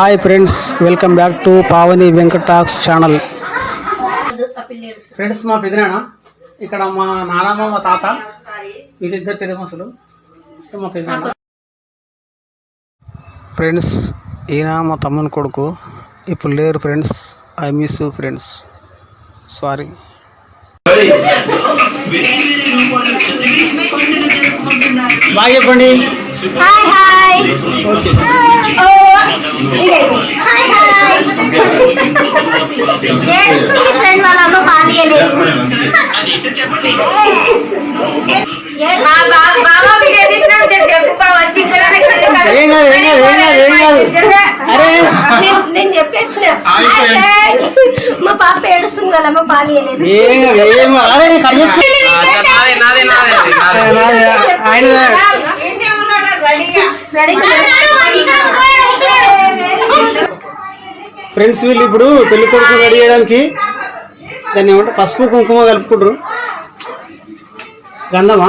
Hi friends welcome back to Pavani వెంకటాక్స్ channel. Friends మా పెదనాన్న ఇక్కడ మా నానమ్మ మా తాత వీళ్ళిద్దరు పెద్ద మనుషులు. మా పెదనాన్న. ఫ్రెండ్స్ ఈయన మా తమ్ముని కొడుకు. ఇప్పుడు లేరు friends I miss you friends. Sorry బాగా చెప్పండి hi hi okay hi hi ఏడుస్తుంది ఫ్రెండ్ వాళ్ళ అమ్మ పాలియలేదు మా బా- బాబా వీడియో తీసినాం చెప్పు చెప్పు వచ్చి ఇక్కడ ఏం కాదు ఏం కాదు ఏం కాదు ఏం కాదు అరే నేను- మా పాప ఏడుస్తుంది కాదు ఆయన ఫ్రెండ్స్ వీళ్ళు ఇప్పుడు పెళ్ళి కొడుకు రెడీ చేయడానికి దాన్ని ఏమంటే పసుపు కుంకుమ కలుపుకుంటారు గంధమా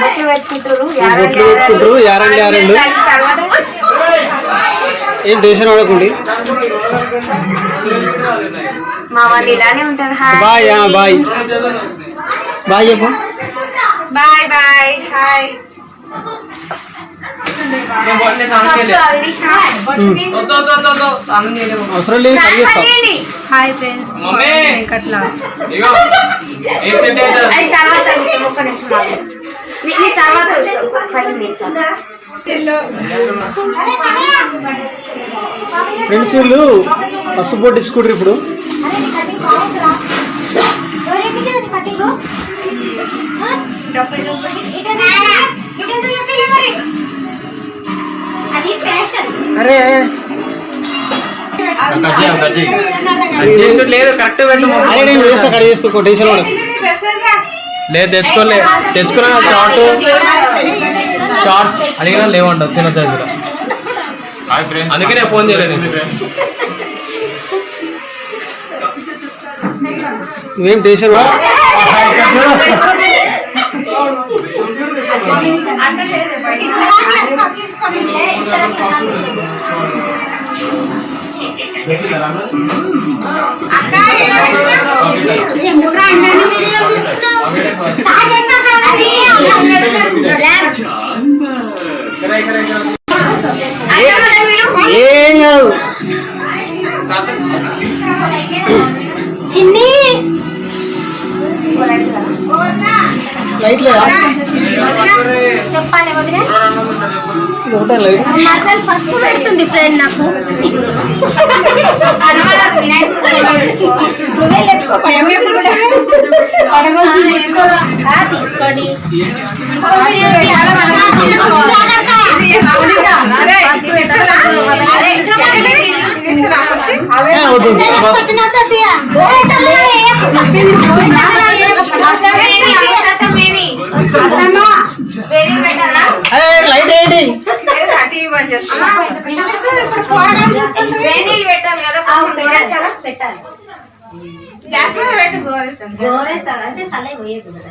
బొట్లు పెట్టుకుంటారు యారండి యారండు ఏం టెన్షన్ పడకండి మా వాళ్ళు ఇలానే ఉంటారు బాయ్ ఆ, బాయ్ బాయ్ చెప్పు. బాయ్ బాయ్ హాయ్ అవసరం లేదు హాయ్ ఫ్రెండ్స్ వెంకట్ లాస్ అది తర్వాత చూద్దాం, ఒక్క నిమిషం ఆగు. నీ- నీ తర్వాత ఫైవ్ మినిట్స్. ఫ్రెండ్స్ వీళ్ళు పసుపు ఇప్పుడు. అది ఫ్యాషన్ అరే లేదు కరెక్ట్ పెట్టు అరే నేను చేస్తా కట్ చేస్తా టెన్షన్ పడకు. లేదు తెచ్చుకోలే. తెచ్చుకున్నా షార్ట్. షార్ట్ అడిగినా లేవంట చిన్న సైజులో అందుకే నేను ఫోన్ చేయలేదు నువ్వేం టెన్షన్ పడకు. ఏం కాదు. చిన్ని. లైట్. లేదా చెప్పాలి మరదలు పసుపు పెడుతుంది ఫ్రెండ్ నాకు. నువ్వే లేదుకో, పడగొద్దు కూడా. పడగొద్దు తీసుకో. ఆ, తీసుకోండి పసుపు పెట్టకూడదు. ఏ, వద్దు అరే లైట్ ఏంటి అంటే సలహా పోయేది కదా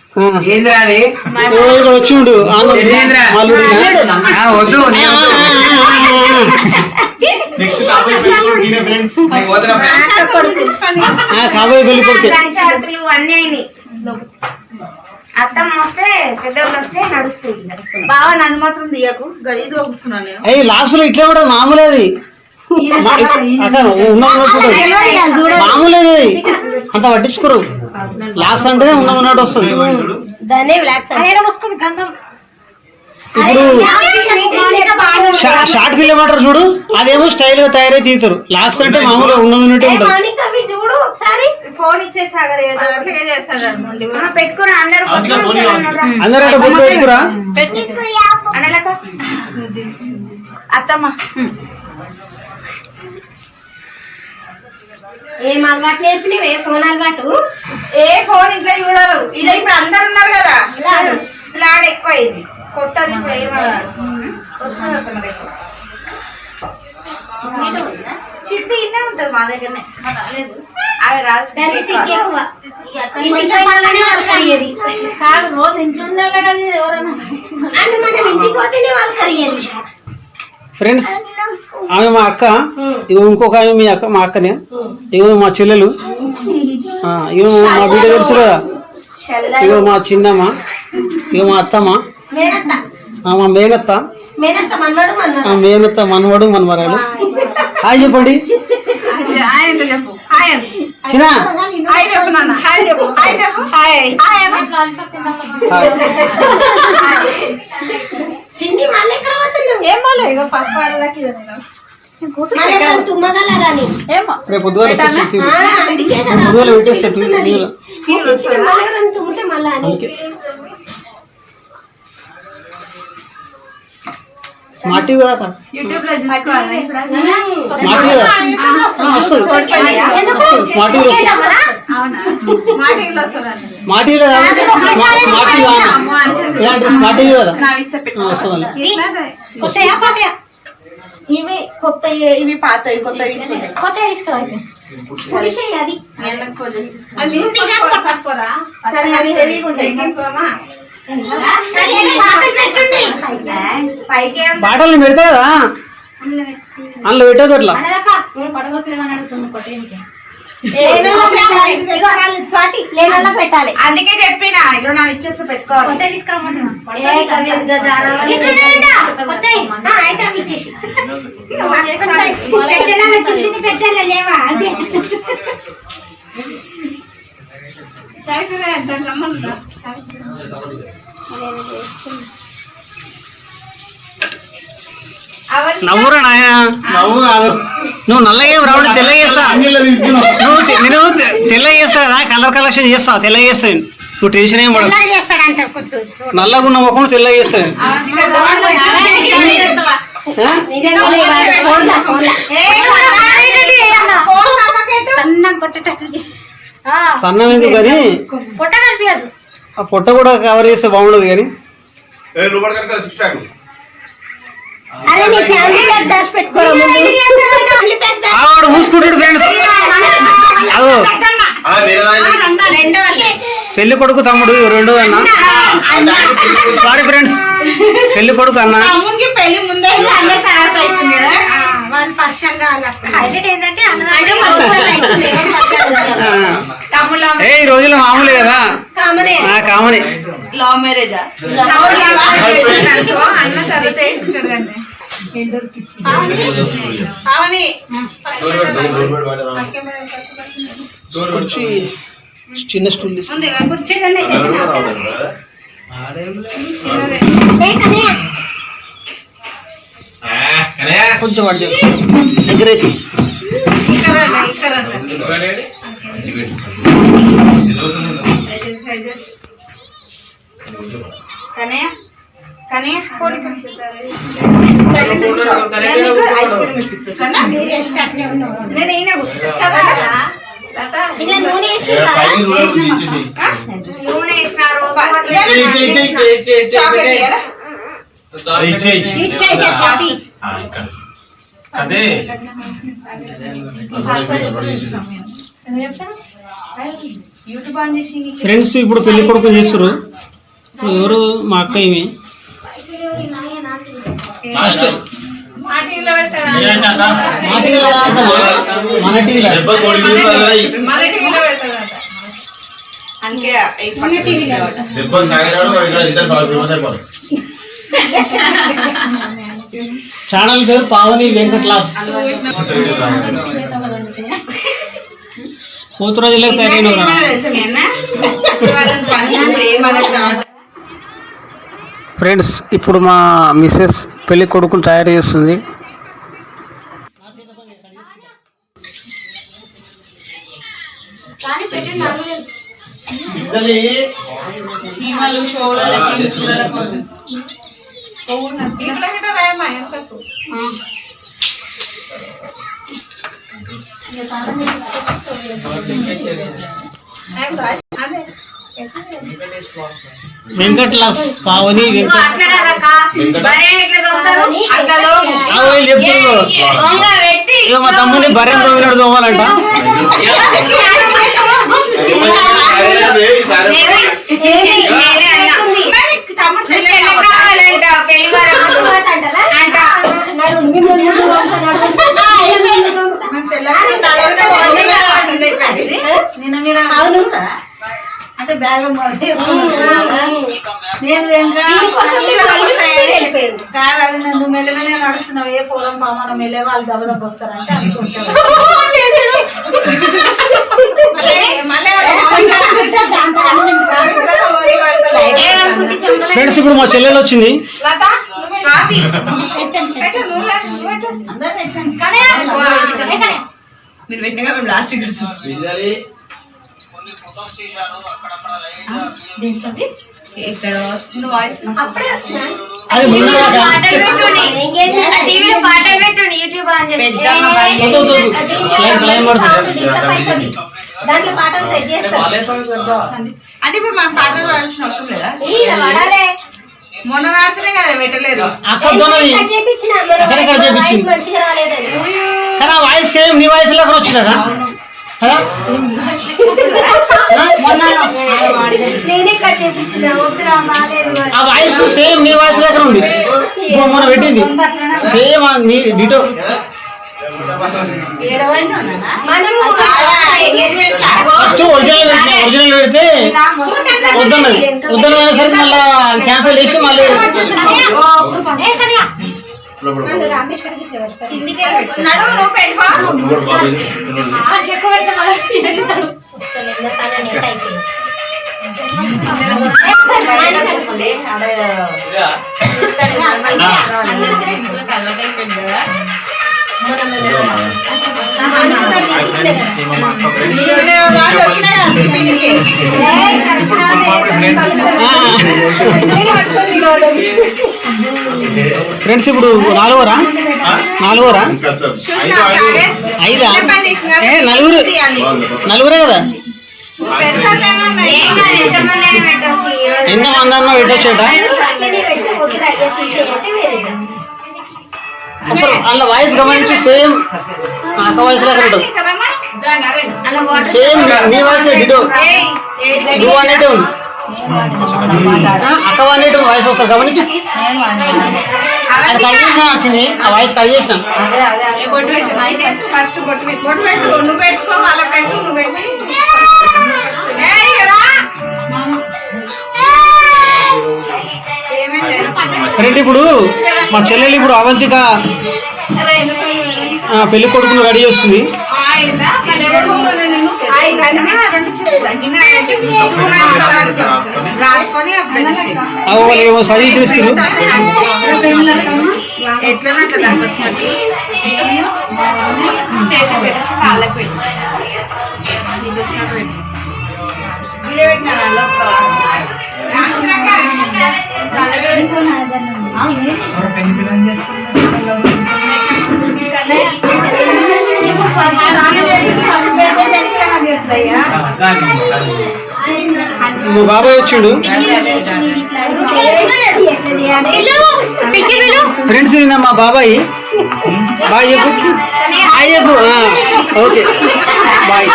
వద్దు కాబోయే పెళ్ళి కొడుకు అయ్యి లాస్ట్లో ఇట్లా కూడా మామూలు అది మా- అక్క, ఉన్న ఉన్నట్టు ఉంటుంది. మామూలు అది అంత పట్టించుకోరు లాస్ట్ అంటే ఉన్న ఉన్నట్టు వస్తుంది. ఇప్పుడు షార్ట్ ఫిల్మ్ అంటారు చూడు. అదేమో స్టైల్గా తయారై తీస్తారు. లాస్ట్ అంటే మామూలుగా ఉన్నది ఉన్నట్టే ఉంటుంది. చూడు ఒకసారి. ఫోన్ ఇచ్చేసి ఆగరు ఏదో అట్లాగే చేస్తాడు అనుకోండి. ఆ, పెట్టుకురా అందరు బొట్టు పెట్టుకురా. అత్తమ్మ. ఏం అలవాటు నేర్పినవే? ఫోన్ అలవాటు? ఏ ఫోన్ ఇంట్లో చూడరు. ఇడ ఇప్పుడు అందరు ఉన్నారు కదా. లాడ్ ఎక్కువ అయింది కొత్త ఇప్పుడు. చిత్తి ఇన్నే ఉంటుంది మా దగ్గరనే. అవి రాసి. కాదు రోజు ఇంట్లో ఉండాలి కదా ఎవరైనా అంటే మనం ఇంటికి పోతేనే వాళ్ళకి అయ్యేది. ఫ్రెండ్స్ ఆమె మా అక్క ఇగో ఇంకొక ఆమె మీ అక్క మా అక్కనే. ఇగో మా చెల్లెలు. ఆ, ఇగో మా బిడ్డ తెలుసు కదా? ఇగో మా చిన్నమ్మ ఇగో మా అత్తమ్మ. మేనత్త. ఆ, మా మేనత్త. మేనత్త మనవడు మనవరాలు. హాయ్ చెప్పండి. హాయ్. చిన్న మళ్ళీ ఎక్కడ పోతున్నావు? ఏం ఇగో ఆడదాకి తుమ్మగల కానీ ఏమో. రేపు పొద్దుగాల అందుకే కదా. పొద్దుగాల పెట్టేసి తుమ్మితే మళ్ళీ స్మార్ట్ టీవీ కదా యూట్యూబ్లో చూసుకోవాలి టీవీ వస్తుంది టీవీ టీవీ కదా ఇవి కొత్త ఇవి పాతవి కొత్తవి ఇచ్చుకుంటాయి. కొత్తగా తీసుకోవాలి అది అవి హెవీగా ఉంటాయి బాటలు పెడతా కదా అందులో పెట్టదు అట్లా. అందుకే చెప్పిన ఇగో నా ఇచ్చేస్తే పెట్టుకోవాలి. ఏ అదే అవన్నీ నవ్వురా నాయన నవ్వు కాదు నువ్వు నల్లగా రావడం తెల్లగా చేస్తా అన్నిలో తీసుకున్నావు నువ్వు నేను తె- తెల్లగా చేస్తా కదా కలర్ కలెక్షన్ చేస్తా తెల్లగా చేస్తాను నువ్వు టెన్షన్ ఏం పడదు నల్లగా ఉన్న ముఖం తెల్లగా చేస్తాను ఆ? నిజంగా లేవా? ఫోన్లా, ఫోన్లా. ఫోన్ పక్కకెట్టు. సన్నం కొట్టేటట్లు చే- సన్నం ఎందుకు కానీ పొట్ట కనిపించదు ఆ పొట్ట కూడా కవర్ చేస్తే బాగుండదు కానీ. ఏ రూపాయలు కనుక సిక్స్ ప్యాక్ అరే నీ ఫ్యామిలీ ప్యాక్ దాచి పెట్టుకోరా ముందు. ఫ్యామిలీ ప్యాక్ దాచి ఆవాడు మూసుకుంటాడు ఫ్రెండ్స్ అదో. పెళ్ళి కొడుకు తమ్ముడు రెండో అన్న. సారీ ఫ్రెండ్స్ పెళ్ళి కొడుకు. అన్న. ఏంటంటే ఏ ఈ రోజుల్లో మామూలే కదా. కామనే. ఆ కామని. లవ్ మ్యారేజా? కుర్చీ. చిన్న స్టూల్ కొంచెం అడ్డు దగ్గర అయితే. ఇక్కడ రండి, ఇక్కడ రండి. కనయ్య కనయ్య ఫోన్ ఇక్కడ సైలెంట్ కూర్చో. నేను నీకు ఐస్ క్రీమ్ ఇప్పిస్తా, సరేనా? నేను ఈయన కూర్చుంటా. కదా? తాత, ఇలా నూనె వేసిందా? నూనె వేసినారు చాక్లెట్ ఇయ్యాలా? ఇచ్చేయి, చపాతీ. అదే యూట్యూబ్ ఆన్ చేసి ఫ్రెండ్స్ ఇప్పుడు పెళ్ళి కొడుకు చేస్తారు ఎవరు? మా అక్క ఏమి లాస్ట్. మన ఛానల్ పేరు పావని వెంకట్ పోతురాజులకు తయారైన ఫ్రెండ్స్ ఇప్పుడు మా మిస్సెస్ పెళ్ళి కొడుకుని తయారు చేస్తుంది. వెంకట్ లక్స్ పావని వెంకట్ మాట్లాడారక్క బరే అక్కలో. ఆ వీళ్ళు చెప్తున్నారు దొంగ పెట్టి ఇక మా తమ్ముని బర్రె దొంగలాడు దొంగలంట నేనే నేనే అన్నా. తమ్ముడు పెళ్ళి చెల్లెలు కావాలంట పెళ్ళి వరకు అంట మేము తెల్లగా నల్లగా వందగా పసంది అంటే బ్యాగ్ నేను కాదు నన్ను నడుస్తున్నావు. ఏ పొలం పామానం వెళ్ళే వాళ్ళు దెబ్బ దెబ్బ వస్తారంటే ఎవరో ఫ్రెండ్స్ ఇప్పుడు మా చెల్లెలు వచ్చింది. మీరు పెట్టినగా మేము లాస్ట్ ఇక్కడ వస్తుంది వాయిస్. అప్పుడే వచ్చిన? టీవీలో పాటలు పెట్టుండి. యూట్యూబ్ ఆన్ చేసి. దాంట్లో పాటలు సెట్ చేస్తారు. అంటే ఇప్పుడు మనం పాటలు పాడాల్సిన అవసరం లేదా? ఈడ పడాలే. మొన్న వాడుతున్నాయి కదా పెట్టలేరు అక్కడ దొన్నది కట్ చేపించిన? మన ఎక్కడెక్కడ వాయిస్ చేపించింది? మంచిగా రాలేదని. కానీ ఆ వాయిస్ సేమ్ నీ వాయిస్ లాగా వచ్చింది? నేనే కట్ చేపించిన వద్దురా. ఆ వాయిస్ సేమ్ నీ వాయిస్ లాగా ఉంది. ఇప్పుడు మొన్న పెట్టింది. సేమ్ నీ డిటో ఫస్ట్ ఒరిజినల్ పెడితే వద్దన్నది. వద్దన్నది సరికి మళ్ళీ క్యాన్సిల్ చేసి మళ్ళీ దాకా వచ్చినా కదా. ఫ్రెండ్స్ ఇప్పుడు నాలుగోరా? నాలుగోరా? ఐదా? ఏ నలుగురు. నలుగురే కదా? పెడతానేమన్నా ఏం కాదు, అసలు వాళ్ళ వాయిస్ గమనించి సేమ్ అక్క వాయిస్ లాగా ఉంటుంది సేమ్ నీ వాయిస్ డిటో నువ్వు అనేటే ఉంది. అక్క అనేటి వాయిస్ వస్తుంది. గమనించి. అది కట్ చేసిన వచ్చింది ఆ వాయిస్ కట్ చేసిన ఫ్రెండ్ ఇప్పుడు మా చెల్లెలు ఇప్పుడు అవంతిక పెళ్ళి కొడుకును రెడీ చేస్తుంది ఆయిందా? మళ్ళీ ఎవరు? ఏమో ఎట్లా నువ్వు బాబాయ్ వచ్చాడు ఫ్రెండ్స్ నిన్న మా బాబాయ్ బాయ్ చెప్పు. బాయ్ చెప్పు. ఓకే. బాయ్.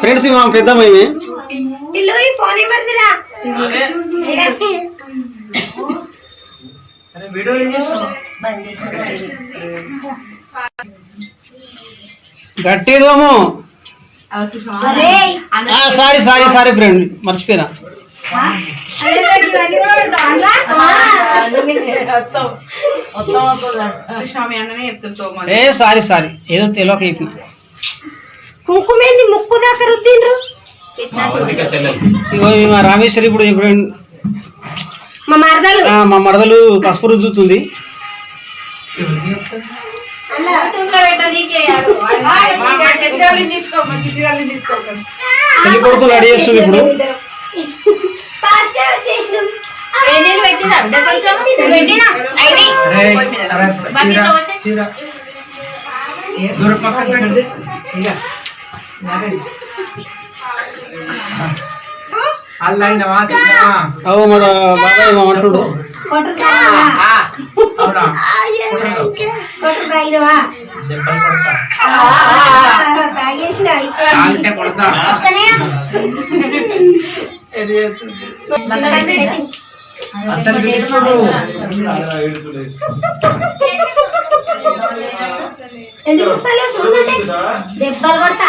ఫ్రెండ్స్ మా పెద్దమ్మాయి ఇల్లు ఈ ఫోన్ ఇవ్వద్దురా గట్టిదోము. సారీ సారీ సారీ ఫ్రెండ్ మర్చిపోయినా. ఏ సారీ సారీ ఏదో తెలియక చెప్పిన. కుంకుమేంది ముక్కు దాకా రుద్దిండ్రు? మా రామేశ్వరి ఇప్పుడు ఇప్పుడు మా మరదలు. ఆ, మా మరదలు పసుపు రుద్దుతుంది. పెళ్ళి కొడుకు రెడీ చేస్తుంది ఇప్పుడు. పెట్టినా? ఐడి అవు మన బాబాయ్ అంటుడు. ఎందుకు దెబ్బలు పడతా